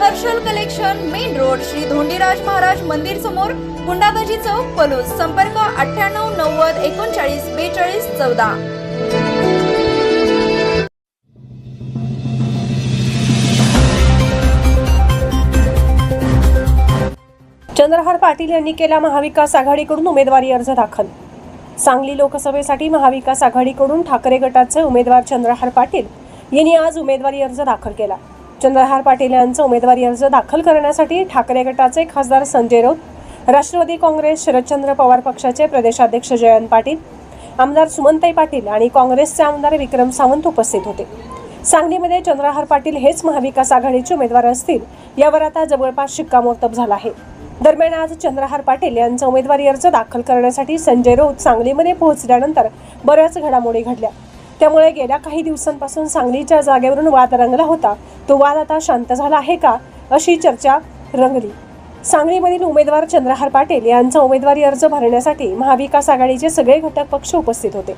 Harshal collection main road Shri Dhondiraj Maharaj मंदिर समोर गुंडाबाजी चौक पलूस. संपर्क अठ्ठ्याण्णव नव्वद एकोणचाळीस बेचाळीस चौदा. चंद्रहार पाटील यांनी केला महाविकास आघाडीकडून उमेदवारी अर्ज दाखल. सांगली लोकसभेसाठी महाविकास आघाडीकडून ठाकरे गटाचे उमेदवार चंद्रहार पाटील यांनी आज उमेदवारी अर्ज दाखल केला. चंद्रहार पाटील यांचा उमेदवारी अर्ज दाखल करण्यासाठी ठाकरे गटाचे खासदार संजय राऊत राष्ट्रवादी काँग्रेस शरदचंद्र पवार पक्षाचे प्रदेशाध्यक्ष जयंत पाटील आमदार सुमनताई पाटील आणि काँग्रेसचे आमदार विक्रम सावंत उपस्थित होते. सांगलीमध्ये चंद्रहार पाटील हेच महाविकास आघाडीचे उमेदवार असतील यावर आता जवळपास शिक्कामोर्तब झाला आहे. दरम्यान आज चंद्रहार पाटील यांचा उमेदवारी अर्ज दाखल करण्यासाठी संजय राऊत सांगलीमध्ये पोहोचल्यानंतर बऱ्याच घडामोडी घडल्या. त्यामुळे गेल्या काही दिवसांपासून सांगलीच्या जागेवरून वाद रंगला होता. तो वाद आता शांत झाला आहे का? अशी चर्चा रंगली. सांगलीमधील उमेदवार चंद्रहार पाटील यांचा उमेदवारी अर्ज भरण्यासाठी महाविकास आघाडीचे सगळे घटक पक्ष उपस्थित होते.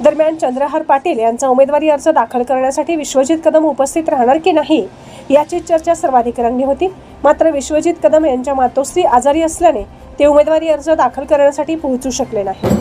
दरम्यान चंद्रहार पाटील यांचा उमेदवारी अर्ज दाखल करण्यासाठी विश्वजित कदम उपस्थित राहणार की नाही याची चर्चा सर्वाधिक रंगली होती. मात्र विश्वजित कदम यांच्या मातोश्री आजारी असल्याने ते उमेदवारी अर्ज दाखल करण्यासाठी पोहोचू शकले नाही